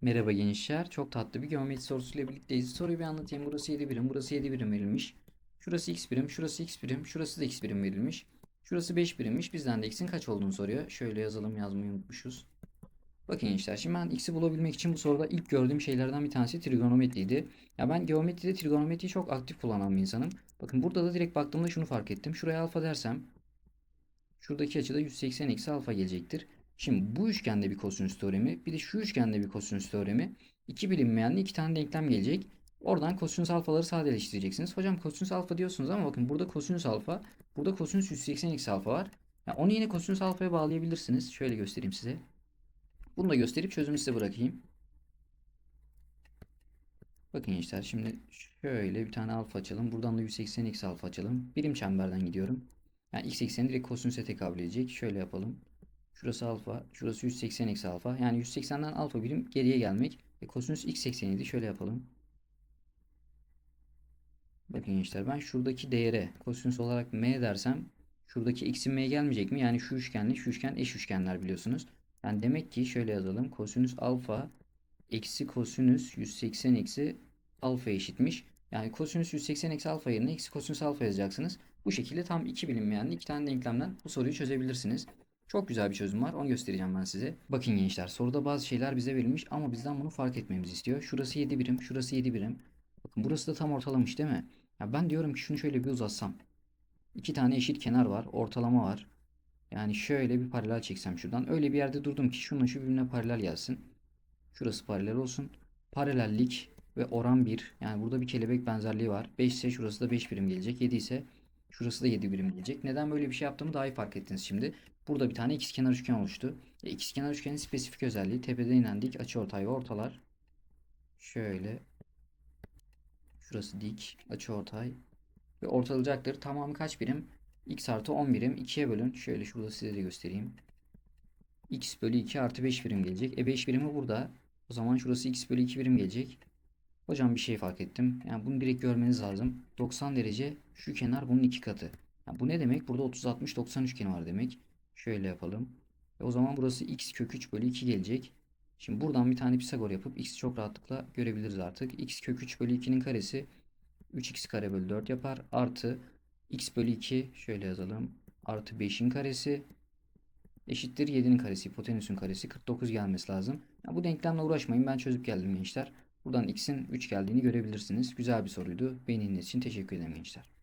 Merhaba gençler. Çok tatlı bir geometri sorusuyla birlikteyiz. Soruyu bir anlatayım. Burası 7 birim, burası 7 birim verilmiş. Şurası x birim, şurası x birim, şurası da x birim verilmiş. Şurası 5 birimmiş. Bizden de x'in kaç olduğunu soruyor. Şöyle yazalım yazmayı unutmuşuz. Bakın gençler şimdi ben x'i bulabilmek için bu soruda ilk gördüğüm şeylerden bir tanesi trigonometriydi. Ya ben geometride trigonometriyi çok aktif kullanan bir insanım. Bakın burada da direkt baktığımda şunu fark ettim. Şuraya alfa dersem şuradaki açıda 180 eksi alfa gelecektir. Şimdi bu üçgende bir kosinüs teoremi, bir de şu üçgende bir kosinüs teoremi. iki bilinmeyenli iki tane denklem gelecek. Oradan kosinüs alfaları sadeleştireceksiniz. Hocam kosinüs alfa diyorsunuz ama bakın burada kosinüs alfa, burada kosinüs 180 eksi alfa var. Ya onu yine kosinüs alfaya bağlayabilirsiniz. Şöyle göstereyim size. Bunu da gösterip çözümü size bırakayım. Bakın gençler şimdi şöyle bir tane alfa açalım. Buradan da 180 eksi alfa açalım. Birim çemberden gidiyorum. Yani x ekseni direkt kosinüse tekabül edecek. Şöyle yapalım. Şurası alfa. Şurası 180 eksi alfa. Yani 180'den alfa birim geriye gelmek. E kosinüs x ekseniydi. Şöyle yapalım. Bakın gençler ben şuradaki değere kosinüs olarak m dersem şuradaki x'in m gelmeyecek mi? Yani şu üçgenle şu üçgen eş üçgenler biliyorsunuz. Yani demek ki şöyle yazalım. Kosinüs alfa eksi kosinüs 180 eksi alfa eşitmiş. Yani kosinüs 180 eksi alfa yerine eksi kosinüs alfa yazacaksınız. Bu şekilde tam iki bilinmeyenli iki tane denklemden bu soruyu çözebilirsiniz. Çok güzel bir çözüm var. Onu göstereceğim ben size. Bakın gençler soruda bazı şeyler bize verilmiş ama bizden bunu fark etmemizi istiyor. Şurası 7 birim, şurası 7 birim. Bakın burası da tam ortalamış değil mi? Ya ben diyorum ki şunu şöyle bir uzatsam. İki tane eşit kenar var, ortalama var. Yani şöyle bir paralel çeksem şuradan. Öyle bir yerde durdum ki şununla şu birbirine paralel gelsin. Şurası paralel olsun. Paralellik ve oran 1. Yani burada bir kelebek benzerliği var. 5 ise şurası da 5 birim gelecek. 7 ise şurası da 7 birim gelecek. Neden böyle bir şey yaptığımı daha iyi fark ettiniz şimdi. Burada bir tane ikizkenar üçgen oluştu. E, ikizkenar üçgenin spesifik özelliği tepeden inen dik açıortay ve ortalar. Şöyle. Şurası dik açıortay ve ortalayacaktır. Tamamı kaç birim? x artı 10 birim. 2'ye bölün. Şöyle şurada size de göstereyim. x bölü 2 artı 5 birim gelecek. E 5 birimi burada. O zaman şurası x bölü 2 birim gelecek. Hocam bir şey fark ettim. Yani bunu direkt görmeniz lazım. 90 derece şu kenar bunun iki katı. Yani bu ne demek? Burada 30 60 90 üçgeni var demek. Şöyle yapalım. E o zaman burası x kök 3 bölü 2 gelecek. Şimdi buradan bir tane Pisagor yapıp x'i çok rahatlıkla görebiliriz artık. x kök 3 bölü 2'nin karesi 3x kare bölü 4 yapar. Artı x bölü 2 şöyle yazalım. Artı 5'in karesi eşittir 7'nin karesi. Hipotenüsün karesi 49 gelmesi lazım. Ya bu denklemle uğraşmayın. Ben çözüp geldim gençler. Buradan x'in 3 geldiğini görebilirsiniz. Güzel bir soruydu. Beğendiğiniz için teşekkür ederim gençler.